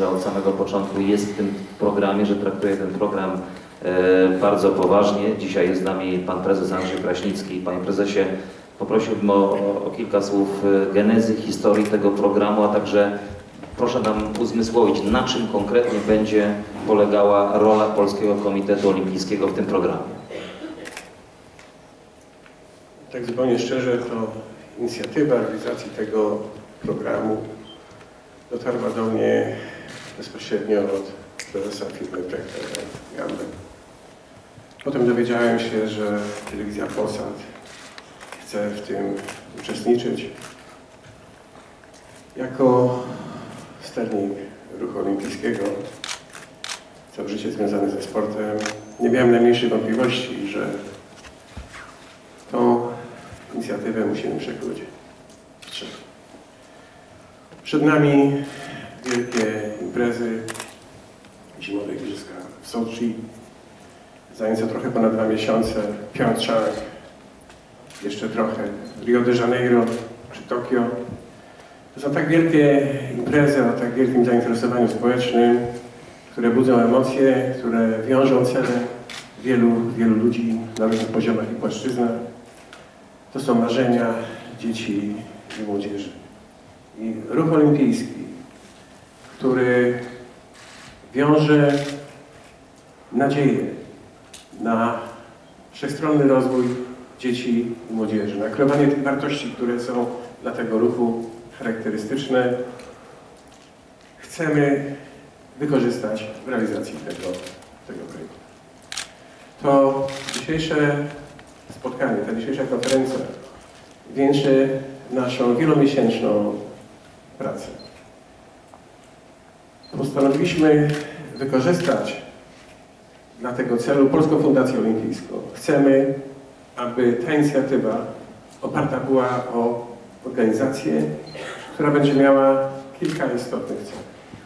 że od samego początku jest w tym programie, że traktuje ten program e, bardzo poważnie. Dzisiaj jest z nami pan prezes Andrzej Kraśnicki. Panie prezesie, poprosiłbym o, o, kilka słów e, genezy, historii tego programu, a także proszę nam uzmysłowić, na czym konkretnie będzie polegała rola Polskiego Komitetu Olimpijskiego w tym programie. Tak zupełnie szczerze, to inicjatywa realizacji tego programu dotarła do mnie bezpośrednio od prezesa firmy Prechter Gamble. Potem dowiedziałem się, że telewizja Polsat chce w tym uczestniczyć. Jako sternik ruchu olimpijskiego, całe życie związany ze sportem, nie miałem najmniejszej wątpliwości, że tą inicjatywę musimy przekuć. Przed nami wielkie imprezy, zimowe igrzyska w Soczi, za trochę ponad dwa miesiące Pyeongchang, jeszcze trochę Rio de Janeiro czy Tokio. To są tak wielkie imprezy o tak wielkim zainteresowaniu społecznym, które budzą emocje, które wiążą cele wielu, wielu ludzi na różnych poziomach i płaszczyznach. To są marzenia dzieci i młodzieży. I ruch olimpijski, który wiąże nadzieję na wszechstronny rozwój dzieci i młodzieży, na kreowanie tych wartości, które są dla tego ruchu charakterystyczne, chcemy wykorzystać w realizacji tego, tego projektu. To dzisiejsze spotkanie, ta dzisiejsza konferencja wieńczy naszą wielomiesięczną pracę. Postanowiliśmy wykorzystać dla tego celu Polską Fundację Olimpijską. Chcemy, aby ta inicjatywa oparta była o organizację, która będzie miała kilka istotnych celów.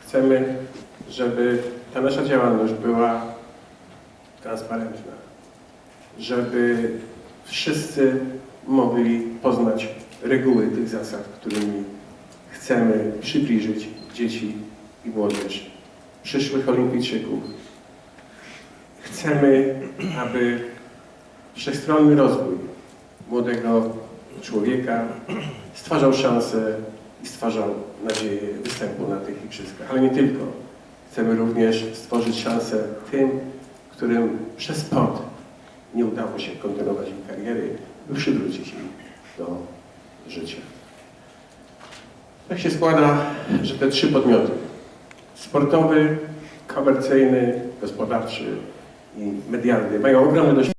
Chcemy, żeby ta nasza działalność była transparentna, żeby wszyscy mogli poznać reguły tych zasad, którymi chcemy przybliżyć dzieci i młodzież, przyszłych olimpijczyków. Chcemy, aby wszechstronny rozwój młodego człowieka stwarzał szansę i stwarzał nadzieję występu na tych igrzyskach. Ale nie tylko. Chcemy również stworzyć szansę tym, którym przez sport nie udało się kontynuować ich kariery, by przywrócić im do życia. Tak się składa, że te trzy podmioty sportowy, komercyjny, gospodarczy i medialny mają ogromne doświadczenie.